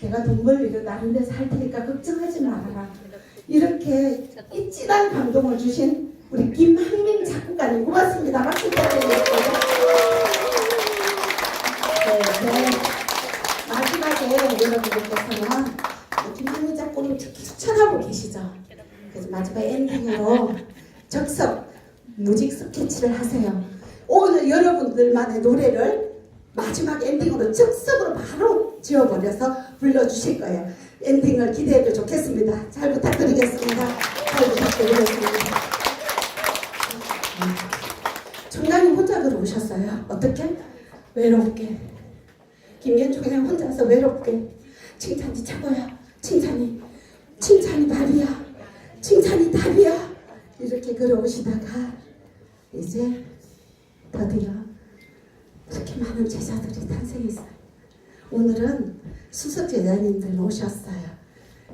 내가 돈 벌리고 다른 할 테니까 걱정하지 말아라. 이렇게 이 진한 감동을 주신 우리 김한민 작곡가님 고맙습니다. 박수 부탁드리겠습니다. 네, 네. 마지막에 여러분들께서는 김한민 작곡을 특히 추천하고 계시죠. 그래서 마지막 엔딩으로 적석 무직 스케치를 하세요. 오늘 여러분들만의 노래를 마지막 엔딩으로 적석으로 바로 지어버려서 불러주실 거예요. 엔딩을 기대해도 좋겠습니다. 잘 부탁드리겠습니다. 잘 부탁드리겠습니다. 총장님 혼자 들어오셨어요. 어떻게? 외롭게. 김현 총장 혼자서 외롭게. 칭찬이 최고야. 칭찬이. 칭찬이 밥이야. 칭찬이 답이야. 이렇게 걸어오시다가 이제 드디어 그렇게 많은 제자들이 탄생했어요. 오늘은 수석 제자님들 오셨어요.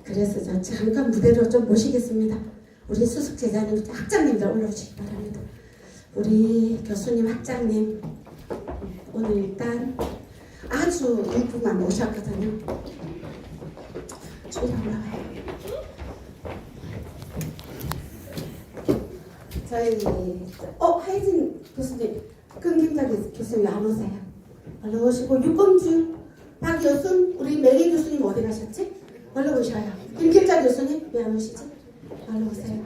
그래서 저 잠깐 무대로 좀 모시겠습니다. 우리 수석 제자님, 학장님들 올라오시기 바랍니다. 우리 교수님, 학장님 오늘 일단 아주 일부만 오셨거든요. 줄이 올라가요. 저희 어 하이진 교수님 긍김자 교수님 안 오세요. 얼른 오시고 유범주 박여순 우리 매기 교수님 어디 가셨지? 얼른 오셔요. 김길자 교수님 왜 안 오시지? 얼른 오세요.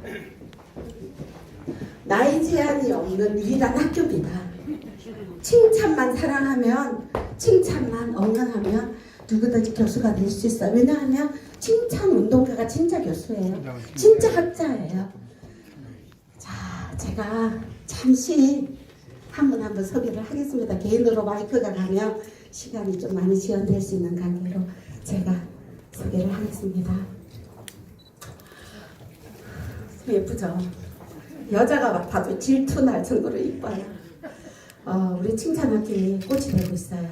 나이 제한이 없는 유일한 학교입니다. 칭찬만 사랑하면 칭찬만 응원하면 누구든지 교수가 될 수 있어요. 왜냐하면 칭찬 운동가가 진짜 교수예요. 진짜 학자예요. 자, 제가 잠시 한 분 한분 소개를 하겠습니다. 개인으로 마이크가 가면 시간이 좀 많이 지연될 수 있는 관계로 제가 소개를 하겠습니다. 예쁘죠? 여자가 봐도 질투날 정도로 이뻐요. 어, 우리 칭찬학교에 꽃이 되고 있어요.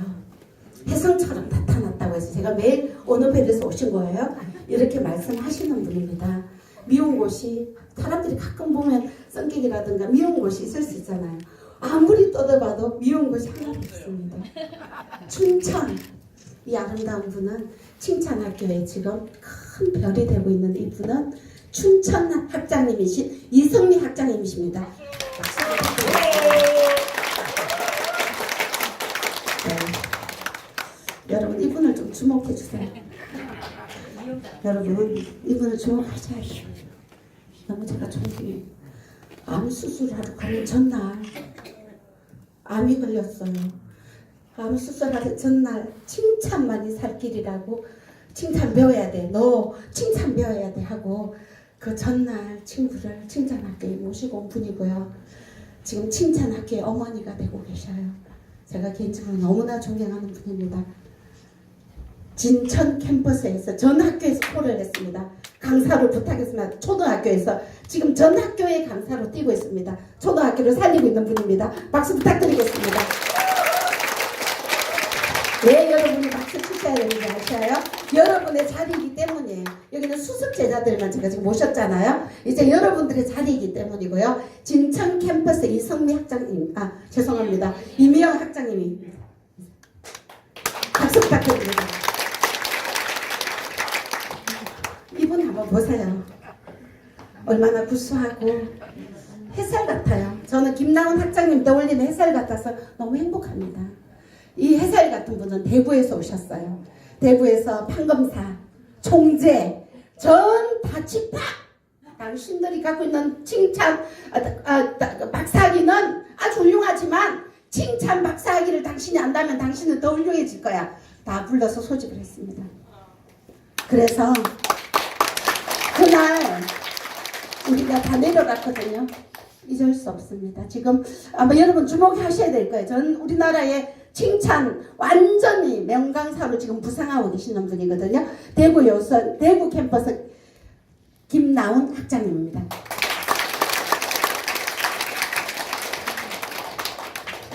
혜성처럼 나타났다고 해서 제가 매일 언어벨에서 오신 거예요. 이렇게 말씀하시는 분입니다. 미운 곳이 사람들이 가끔 보면 성격이라든가 미운 곳이 있을 수 있잖아요. 아무리 떠들봐도 미운 곳이 하나도 없습니다. 춘천 이 아름다운 분은 칭찬학교에 지금 큰 별이 되고 있는 이 분은 춘천 학장님이신 이성미 학장님이십니다. 네. 여러분 이분을 좀 주목해 주세요. 여러분 이분을 주목하셔야 돼요. 너무 제가 존경해요. 암 수술하러 가는 전날 암이 걸렸어요. 암 수술하는 전날 칭찬만이 살 길이라고 칭찬 배워야 돼. 너 칭찬 배워야 돼 하고 그 전날 친구를 칭찬학교에 모시고 온 분이고요. 지금 칭찬학교의 어머니가 되고 계셔요. 제가 개인적으로 너무나 존경하는 분입니다. 진천 캠퍼스에서 전 학교에서 콜을 했습니다. 강사를 부탁했습니다. 초등학교에서 지금 전 학교의 강사로 뛰고 있습니다. 초등학교를 살리고 있는 분입니다. 박수 부탁드리겠습니다. 왜 여러분이 박수 치셔야 되는지 아셔요? 여러분의 자리이기 때문이에요. 여기는 수습 제자들만 제가 지금 모셨잖아요. 이제 여러분들의 자리이기 때문이고요. 진천 캠퍼스 이성미 학장님, 아 죄송합니다. 이미영 학장님이 박수 부탁드립니다. 이분 한번 보세요. 얼마나 구수하고 햇살 같아요. 저는 김나은 학장님 떠올리는 햇살 같아서 너무 행복합니다. 이 햇살 같은 분은 대구에서 오셨어요. 대구에서 판검사, 총재, 전 다치파 당신들이 갖고 있는 칭찬 아, 아, 아, 박사학위는 아주 훌륭하지만 칭찬 박사학위를 당신이 안다면 당신은 더 훌륭해질 거야. 다 불러서 소집을 했습니다. 그래서 그날 우리가 다 내려갔거든요. 잊을 수 없습니다. 지금 아마 여러분 주목하셔야 될 거예요. 전 우리나라의 칭찬 완전히 명강사로 지금 부상하고 계시는 분이거든요. 대구 여선 대구 캠퍼스 김나훈 학장님입니다.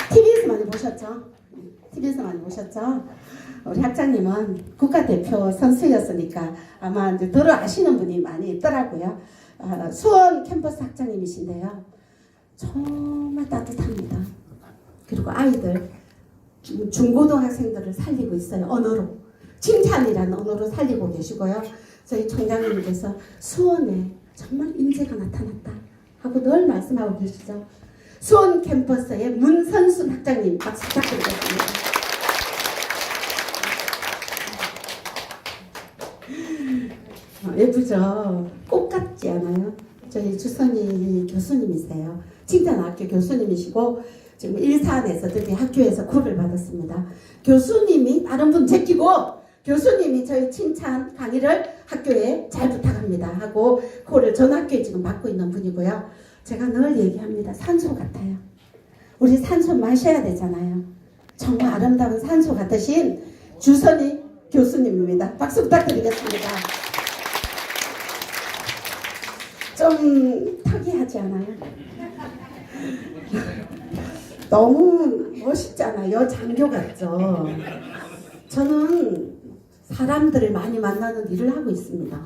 TV에서 많이 보셨죠? TV에서 많이 보셨죠? 우리 학장님은 국가대표 선수였으니까 아마 이제 들어 아시는 분이 많이 있더라고요. 아, 수원 캠퍼스 학장님이신데요. 정말 따뜻합니다. 그리고 아이들 중고등학생들을 살리고 있어요. 언어로. 칭찬이라는 언어로 살리고 계시고요. 저희 총장님께서 수원에 정말 인재가 나타났다 하고 늘 말씀하고 계시죠. 수원 캠퍼스의 문선순 학장님 박수 부탁드리겠습니다. 어, 예쁘죠? 꽃 같지 않아요? 저희 주선이 교수님이세요. 칭찬학교 교수님이시고 지금 일산에서 드디어 학교에서 콜을 받았습니다. 교수님이 다른 분 제끼고 교수님이 저희 칭찬 강의를 학교에 잘 부탁합니다 하고 콜을 전 학교에 지금 맡고 있는 분이고요. 제가 늘 얘기합니다. 산소 같아요. 우리 산소 마셔야 되잖아요. 정말 아름다운 산소 같으신 주선이 교수님입니다. 박수 부탁드리겠습니다. 좀 특이하지 않아요? 너무 멋있잖아요. 장교 같죠? 저는 사람들을 많이 만나는 일을 하고 있습니다.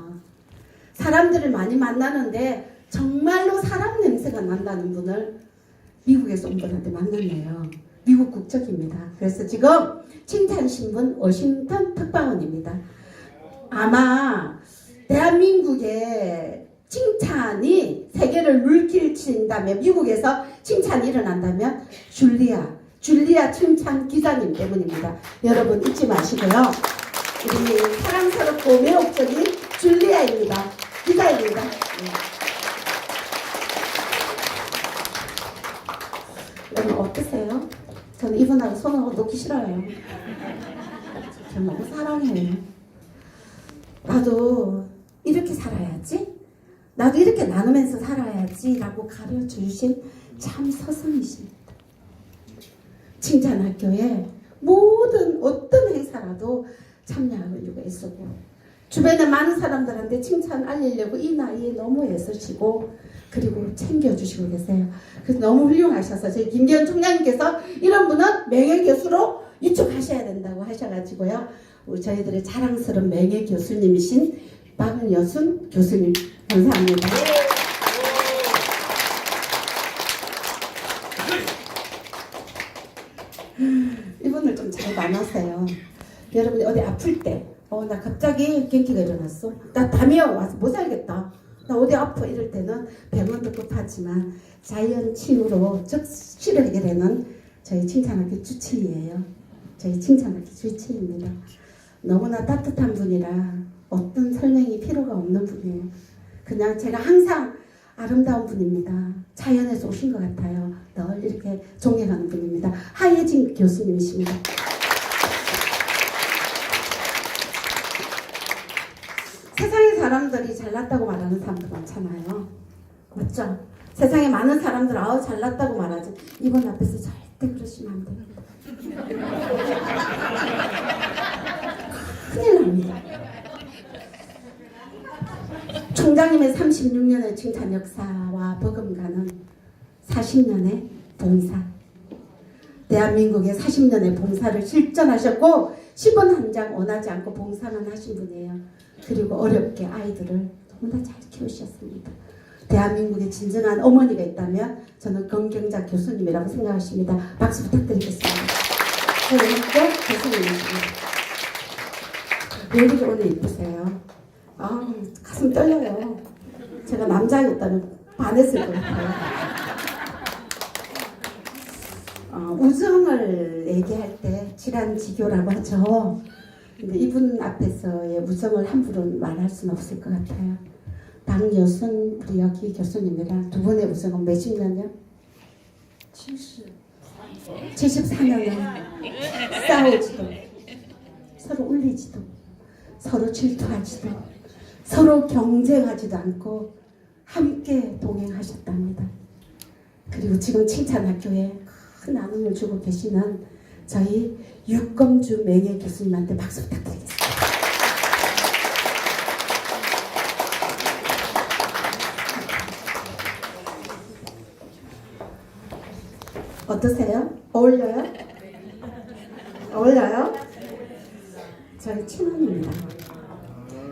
사람들을 많이 만나는데 정말로 사람 냄새가 난다는 분을 미국에서 온 분한테 만났네요. 미국 국적입니다. 그래서 지금 칭찬신문 워싱턴 특파원입니다. 아마 대한민국의 칭찬이 세계를 물길친다면 미국에서 칭찬이 일어난다면 줄리아 줄리아 칭찬 기자님 때문입니다. 여러분 잊지 마시고요. 우리 사랑스럽고 매혹적인 줄리아입니다. 기자입니다. 여러분 어떠세요? 저는 이분하고 손하고 놓기 싫어요. 저 너무 사랑해요. 나도 이렇게 살아야지. 나도 이렇게 나누면서 살아야지라고 가르쳐 주신 참 서성이십니다. 칭찬학교에 모든 어떤 행사라도 참여하려고 애쓰고 주변에 많은 사람들한테 칭찬 알리려고 이 나이에 너무 애쓰시고 그리고 챙겨주시고 계세요. 그래서 너무 훌륭하셔서 저희 김기현 총장님께서 이런 분은 명예 교수로 유축하셔야 된다고 하셔가지고요. 우리 저희들의 자랑스러운 명예 교수님이신 박여순 교수님 감사합니다. 이분을 좀 잘 만나세요. 여러분이 어디 아플 때, 어, 나 갑자기 gen기가 일어났어. 나 담이 와서 못 살겠다. 나 어디 아파 이럴 때는 병원도 급하지만 자연 치유로 즉시로 해결하는 저희 칭찬학교 주치의예요. 저희 칭찬학교 주치의입니다. 너무나 따뜻한 분이라 어떤 설명이 필요가 없는 분이에요. 그냥 제가 항상 아름다운 분입니다. 자연에서 오신 것 같아요. 늘 이렇게 존경하는 분입니다. 하예진 교수님이십니다. 세상의 사람들이 잘났다고 말하는 사람도 많잖아요. 맞죠? 세상에 많은 사람들 아우 잘났다고 말하지. 이분 앞에서 절대 그러시면 안 됩니다. 큰일 납니다. 총장님의 36년의 칭찬 역사와 버금가는 40년의 봉사. 대한민국의 40년의 봉사를 실전하셨고 10원 한 장 원하지 않고 봉사만 하신 분이에요. 그리고 어렵게 아이들을 너무나 잘 키우셨습니다. 대한민국의 진정한 어머니가 있다면 저는 건경자 교수님이라고 생각하십니다. 박수 부탁드리겠습니다. 저희 학교 교수님이십니다. 왜 이렇게 오늘 이쁘세요? 아, 가슴 떨려요. 제가 남자였다면 반했을 것 같아요. 어, 우정을 얘기할 때 질환지교라고 하죠. 근데 이분 앞에서의 우정을 함부로 말할 수는 없을 것 같아요. 박여순 우리 여기 교수님이랑 두 분의 우정은 몇십 년이요? 70. 74년에 싸우지도 서로 울리지도 서로 질투하지도 서로 경쟁하지도 않고 함께 동행하셨답니다. 그리고 지금 칭찬학교에 큰 나눔을 주고 계시는 저희 육검주 맹혜 교수님한테 박수 부탁드리겠습니다. 어떠세요? 어울려요? 어울려요? 저희 친언입니다.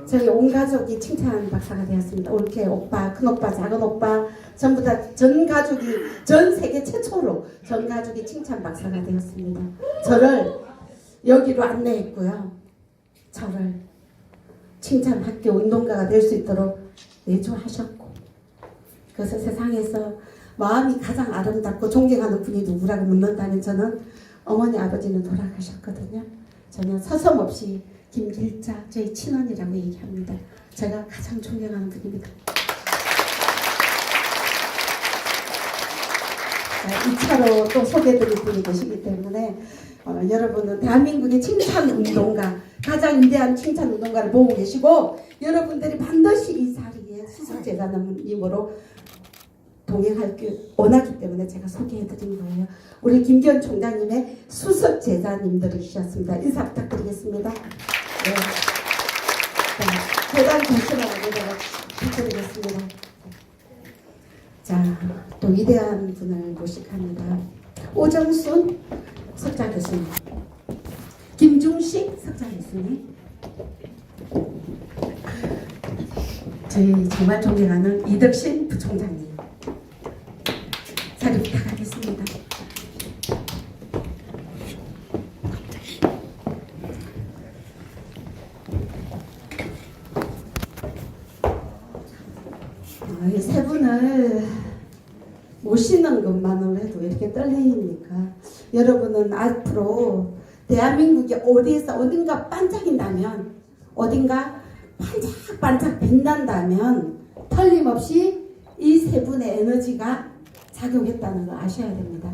저희 온 가족이 칭찬 박사가 되었습니다. 올케 오빠, 큰 오빠, 작은 오빠 전부 다 전 가족이 전 세계 최초로 전 가족이 칭찬 박사가 되었습니다. 저를 여기로 안내했고요. 저를 칭찬 학교 운동가가 될 수 있도록 내조하셨고 그래서 세상에서 마음이 가장 아름답고 존경하는 분이 누구라고 묻는다면 저는 어머니 아버지는 돌아가셨거든요. 저는 서슴없이 김길자 저희 친언이라고 얘기합니다. 제가 가장 존경하는 분입니다. 2차로 또 소개해드릴 분이 계시기 때문에 어, 여러분은 대한민국의 칭찬 운동가 가장 위대한 칭찬 운동가를 보고 계시고 여러분들이 반드시 이 자리에 수석 제자님으로 동행할 길 원하기 때문에 제가 소개해드린 거예요. 우리 김기현 총장님의 수석 제자님들이셨습니다. 인사 부탁드리겠습니다. 네. 자, 계단 조심하고 제가 부탁드리겠습니다. 자, 또 위대한 분을 모식합니다. 오정순 석자 교수님, 김중식 석자 교수님, 저희 정말 존경하는 이덕신 부총장님 자리 부탁하겠습니다. 아, 이세 분을 것만으로 해도 왜 이렇게 떨리니까 여러분은 앞으로 대한민국이 어디에서 어딘가 반짝인다면 어딘가 반짝반짝 빛난다면 틀림없이 이 세 분의 에너지가 작용했다는 걸 아셔야 됩니다.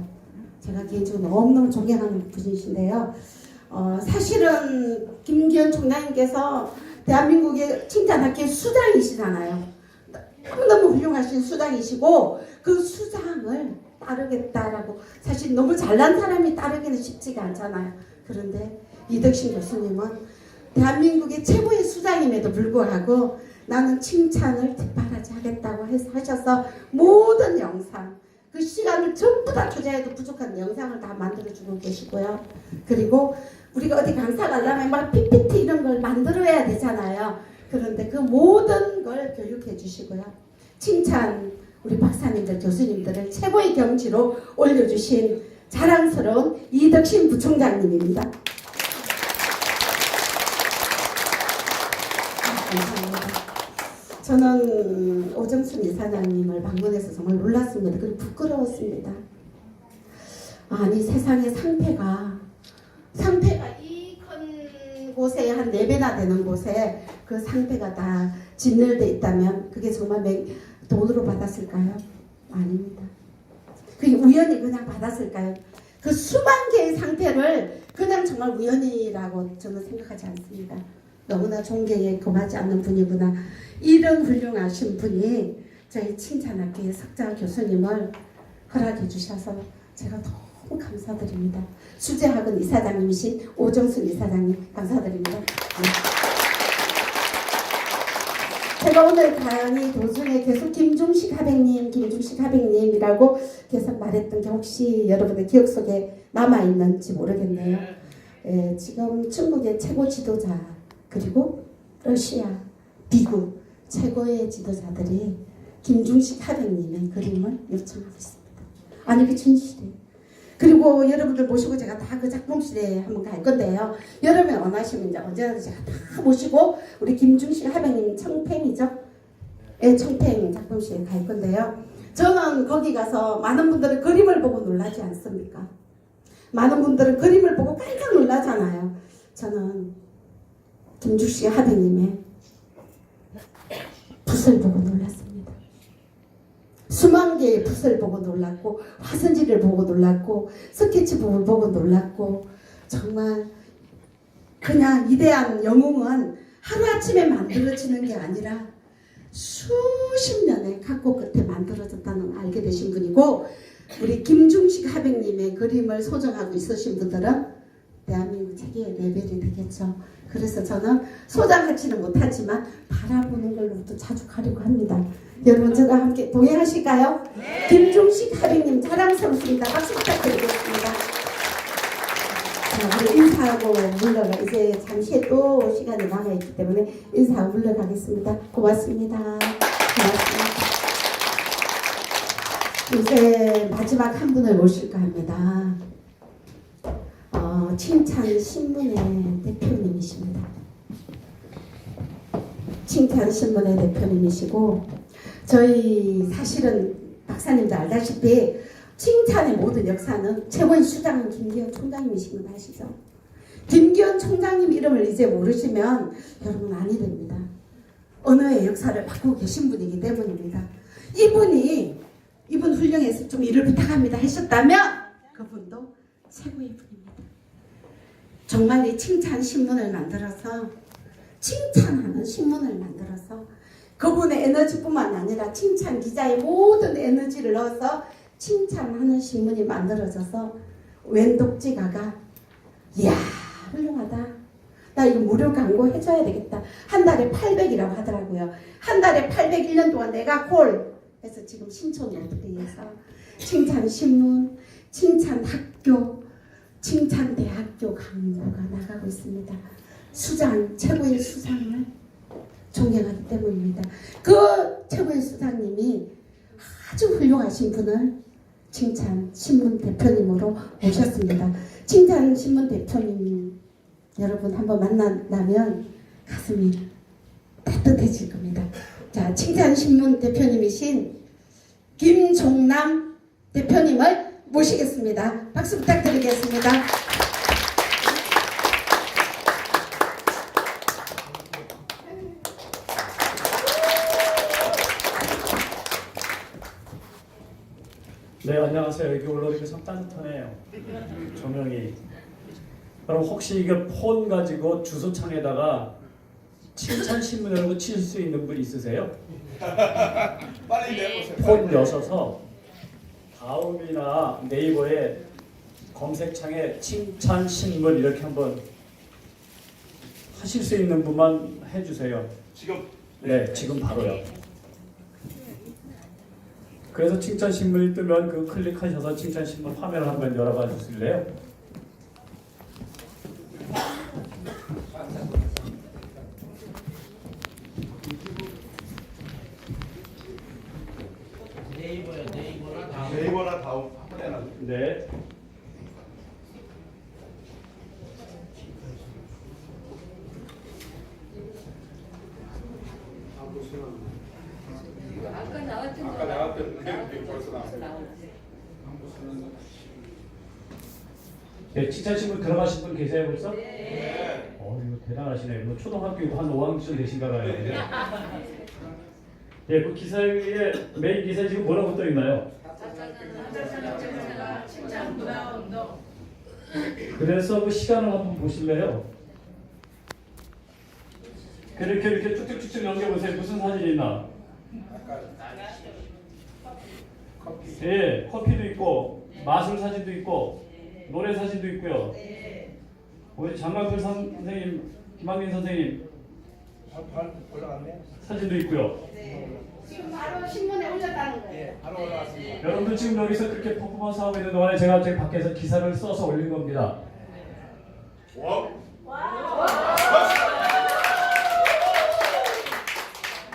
제가 개인적으로 너무너무 존경하는 분이신데요. 어, 사실은 김기현 총장님께서 대한민국의 칭찬학교 수장이시잖아요. 훌륭하신 수장이시고 그 수장을 따르겠다라고 사실 너무 잘난 사람이 따르기는 쉽지가 않잖아요. 그런데 이덕신 교수님은 대한민국의 최고의 수장임에도 불구하고 나는 칭찬을 뒷바라지 하겠다고 하셔서 모든 영상 그 시간을 전부 다 투자해도 부족한 영상을 다 만들어주고 계시고요. 그리고 우리가 어디 강사 가려면 막 PPT 이런 걸 만들어야 되잖아요. 그런데 그 모든 걸 교육해 주시고요. 칭찬 우리 박사님들 교수님들을 최고의 경지로 올려주신 자랑스러운 이덕신 부총장님입니다. 감사합니다. 저는 오정순 이사장님을 방문해서 정말 놀랐습니다. 그리고 부끄러웠습니다. 아니 세상에 상패가 상패가 이 큰 곳에 한네 배나 되는 곳에 그 상패가 다 진열돼 있다면 그게 정말 맹- 돈으로 받았을까요? 아닙니다. 그게 우연히 그냥 받았을까요? 그 수만 개의 상패를 그냥 정말 우연이라고 저는 생각하지 않습니다. 너무나 존경에 금하지 않는 분이구나. 이런 훌륭하신 분이 저희 칭찬학교의 석자 교수님을 허락해 주셔서 제가 너무 감사드립니다. 수재학원 이사장님이신 오정순 이사장님 감사드립니다. 네. 제가 오늘 강의 도중에 계속 김중식 하백님, 김중식 하백님이라고 계속 말했던 게 혹시 여러분의 기억 속에 남아 있는지 모르겠네요. 예, 지금 중국의 최고 지도자 그리고 러시아, 미국 최고의 지도자들이 김중식 하백님의 그림을 요청하고 있습니다. 아니 그 진실이에요. 그리고 여러분들 모시고 제가 다 그 작품실에 한번 갈 건데요. 여러분이 원하시면 이제 언제라도 제가 다 모시고 우리 김중식 하백님 청팽이죠? 예, 청팽 작품실에 갈 건데요. 저는 거기 가서 많은 분들은 그림을 보고 놀라지 않습니까? 많은 분들은 그림을 보고 깜짝 놀라잖아요. 저는 김주식 하배님의 붓을 보고. 수만 개의 붓을 보고 놀랐고 화선지를 보고 놀랐고 스케치북을 보고 놀랐고 정말 그냥 이대한 영웅은 하루아침에 만들어지는 게 아니라 수십 년의 각고 끝에 만들어졌다는 걸 알게 되신 분이고 우리 김중식 하백님의 그림을 소장하고 있으신 분들은 대한민국 세계의 레벨이 되겠죠. 그래서 저는 소장하지는 못하지만 바라보는 걸로도 자주 가려고 합니다. 여러분 저와 함께 동행하실까요? 김중식 하백님 자랑스럽습니다. 박수 부탁드리겠습니다. 자, 우리 인사하고 물러가 이제 잠시 또 시간이 남아 있기 때문에 인사하고 물러가겠습니다. 고맙습니다. 고맙습니다. 이제 마지막 한 분을 모실까 합니다. 어, 칭찬 신문의 대표님이십니다. 칭찬 신문의 대표님이시고 저희 사실은 박사님도 알다시피 칭찬의 모든 역사는 최고의 수장은 김기현 총장님이신 건 아시죠? 김기현 총장님 이름을 이제 모르시면 여러분 아니 됩니다. 언어의 역사를 바꾸고 계신 분이기 때문입니다. 이분이 이분 훌륭해서 좀 일을 부탁합니다 하셨다면 그분도 최고의 분입니다. 정말 이 칭찬 신문을 만들어서 칭찬하는 신문을 만들어서 그분의 에너지뿐만 아니라 칭찬 기자의 모든 에너지를 넣어서 칭찬하는 신문이 만들어져서 웬 독지가가 이야 훌륭하다. 나 이거 무료 광고 해줘야 되겠다. 한 달에 800이라고 하더라고요. 한 달에 800 1년 동안 내가 콜! 해서 지금 신촌 로터리에서 칭찬 신문 칭찬 학교 칭찬 대학교 광고가 나가고 있습니다. 수장 최고의 수장을 존경하기 때문입니다. 그 최고의 수장님이 아주 훌륭하신 분을 칭찬 신문 대표님으로 모셨습니다. 칭찬 신문 대표님 여러분 한번 만나면 가슴이 따뜻해질 겁니다. 자, 칭찬 신문 대표님이신 김종남 대표님을 모시겠습니다. 박수 부탁드리겠습니다. 네 안녕하세요. 여기 올라오니까 참 따뜻하네요. 조명이. 그럼 혹시 이게 폰 가지고 주소창에다가 칭찬 신문 이라고 칠 수 있는 분 있으세요? 빨리 내보세요. 폰 여셔서 다음이나 네이버에 검색창에 칭찬 신문 이렇게 한번 하실 수 있는 분만 해주세요. 지금? 네 지금 바로요 그래서 칭찬 신문이 뜨면 그 클릭하셔서 칭찬 신문 화면을 한번 열어봐 주실래요? 네이버야 네이버나 다 네이버나 다음. 네. 아까 나왔던 아까 나왔던 게 나왔던 벌써 거 나왔어요. 나오는데. 네, 칭찬 신문 들어가신 분 계세요 벌써? 네. 어 이거 대단하시네요. 뭐 초등학교 한 5학년 되신가 봐요. 예, 그 기사 위에 메인 기사 지금 뭐라고 떠 있나요? 그래서 그 시간을 한번 보실래요? 이렇게 이렇게 쭉쭉쭉쭉 넘겨보세요. 무슨 사진이 있나? 커피. 예, 커피도 있고 마술 사진도 있고 노래 사진도 있고요. 우리 장강필 선생님, 김학민 선생님 발 올라갔네. 사진도 있고요. 지금 바로 신문에 올렸다는 거예요. 예, 바로 올라갔습니다. 여러분들 지금 여기서 그렇게 퍼포먼스 하고 있는 동안에 제가 저기 밖에서 기사를 써서 올린 겁니다. 와.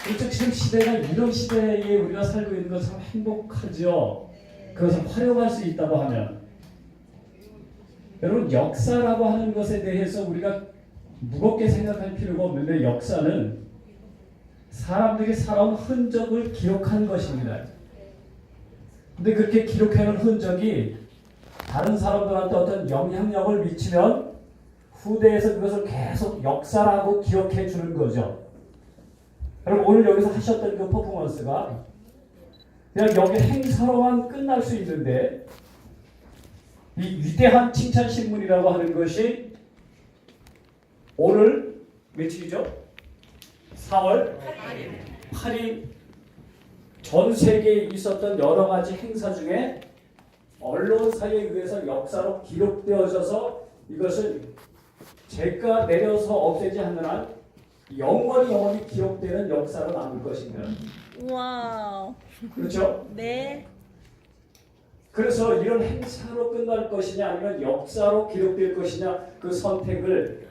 그렇죠. 지금 시대가 이런 시대에 우리가 살고 있는 건참 행복하죠. 그것을 활용할 수 있다고 하면 여러분 역사라고 하는 것에 대해서 우리가 무겁게 생각할 필요가 없는데 역사는 사람들이 살아온 흔적을 기록한 것입니다. 근데 그렇게 기록해놓은 흔적이 다른 사람들한테 어떤 영향력을 미치면 후대에서 그것을 계속 역사라고 기억해 주는 거죠. 여러분 오늘 여기서 하셨던 그 퍼포먼스가 그냥 여기 행사로만 끝날 수 있는데 이 위대한 칭찬 신문이라고 하는 것이 오늘 며칠이죠? 4월 8일 전 세계에 있었던 여러 가지 행사 중에 언론사에 의해서 역사로 기록되어져서 이것을 제가 내려서 없애지 않는 한 영원히 영원히 기록되는 역사로 남을 것입니다. 와우. 그렇죠? 네. 그래서 이런 행사로 끝날 것이냐 아니면 역사로 기록될 것이냐 그 선택을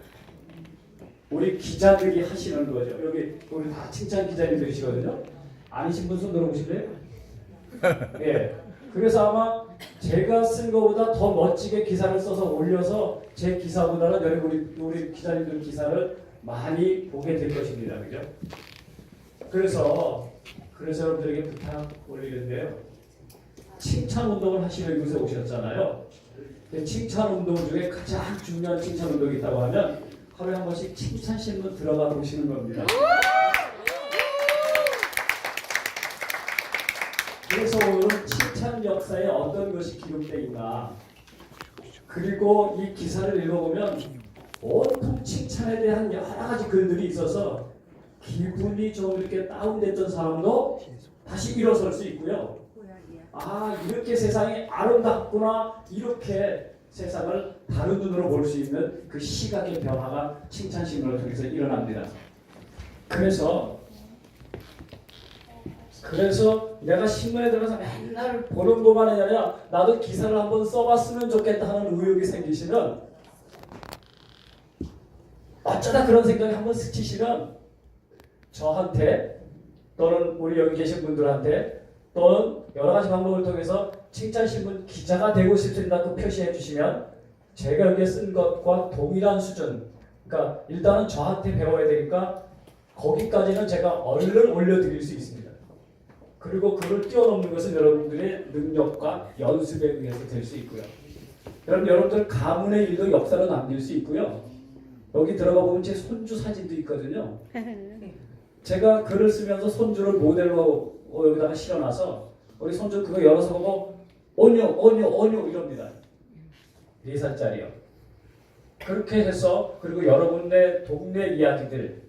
우리 기자들이 하시는 거죠. 여기 우리 다 칭찬 기자님들이시거든요. 아니신 분 손 들어보실래요? 예. 그래서 아마 제가 쓴 것보다 더 멋지게 기사를 써서 올려서 제 기사보다는 여기 우리 우리 기자님들 기사를 많이 보게 될 것입니다. 그죠? 그래서 그래서 여러분들에게 부탁 올리는데요. 칭찬 운동을 하시러 이곳에 오셨잖아요. 칭찬 운동 중에 가장 중요한 칭찬 운동이 있다고 하면 하루에 한 번씩 칭찬 신문 들어가 보시는 겁니다. 그래서 오늘은 칭찬 역사에 어떤 것이 기록되어 있나 그리고 이 기사를 읽어보면 온통 칭찬에 대한 여러 가지 글들이 있어서 기분이 좀 이렇게 다운됐던 사람도 다시 일어설 수 있고요. 아 이렇게 세상이 아름답구나 이렇게 세상을 다른 눈으로 볼 수 있는 그 시각의 변화가 칭찬 신문을 통해서 일어납니다. 그래서 그래서 내가 신문에 들어서 맨날 보는 것만 아니라 나도 기사를 한번 써봤으면 좋겠다 하는 의욕이 생기시면 어쩌다 그런 생각이 한번 스치시면 저한테 또는 우리 여기 계신 분들한테 또는 여러 가지 방법을 통해서 칭찬신문 기자가 되고 싶습니다고 표시해 주시면 제가 여기에 쓴 것과 동일한 수준 그러니까 일단은 저한테 배워야 되니까 거기까지는 제가 얼른 올려드릴 수 있습니다. 그리고 그를 뛰어넘는 것은 여러분들의 능력과 연습에 의해서 될 수 있고요. 여러분 여러분들 가문의 일도 역사로 남길 수 있고요. 여기 들어가 보면 제 손주 사진도 있거든요. 제가 글을 쓰면서 손주를 모델로 여기다가 실어놔서 우리 손주 그거 열어서 보고 오뇨 오뇨 오뇨 이럽니다. 네 살짜리요. 그렇게 해서 그리고 여러분의 동네 이야기들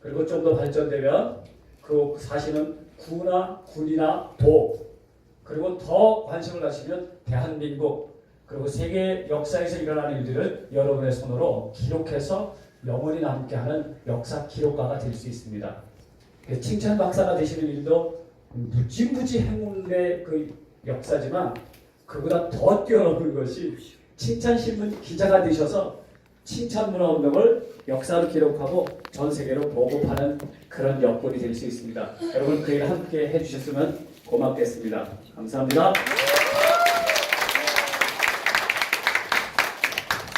그리고 좀 더 발전되면 그 사실은 구나 군이나 도 그리고 더 관심을 가시면 대한민국 그리고 세계 역사에서 일어나는 일들을 여러분의 손으로 기록해서 영원히 남게 하는 역사 기록가가 될 수 있습니다. 그 칭찬 박사가 되시는 일도 무지무지 행운의 그 역사지만 그보다 더 뛰어넘는 것이 칭찬 신문 기자가 되셔서 칭찬 문화 운동을 역사로 기록하고 전 세계로 보급하는 그런 여건이 될 수 있습니다. 여러분 그 일 함께 해주셨으면 고맙겠습니다. 감사합니다.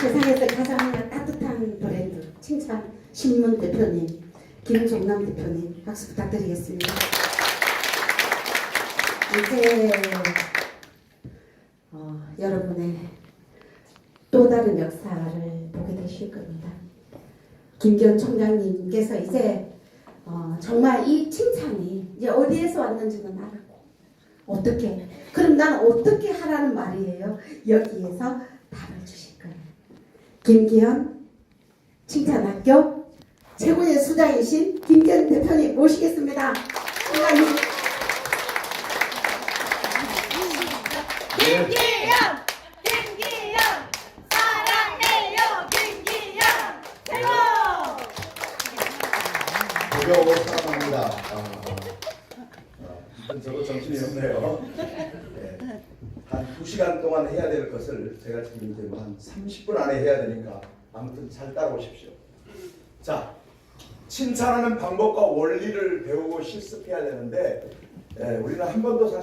세상에서 가장 따뜻한 브랜드 칭찬 신문 대표님 김종남 대표님 박수 부탁드리겠습니다. 이제 어, 여러분의 또 다른 역사를 보게 되실 겁니다. 김기현 총장님께서 이제 어, 정말 이 칭찬이 이제 어디에서 왔는지는 알았고 어떻게 그럼 난 어떻게 하라는 말이에요. 여기에서 답을 주실 거예요. 김기현 칭찬학교 최고의 수장이신 김기현 대표님 모시겠습니다. 수장님. 김기현! 김기현! 사랑해요! 김기현! 최고! 고려하고 사랑합니다. 아, 아, 저도 정신이 없네요. 네. 한 2시간 동안 해야 될 것을 제가 지금 이제 뭐한 30분 안에 해야 되니까 아무튼 잘 따라오십시오. 자, 칭찬하는 방법과 원리를 배우고 실습해야 되는데 예, 우리는 한 번도 사실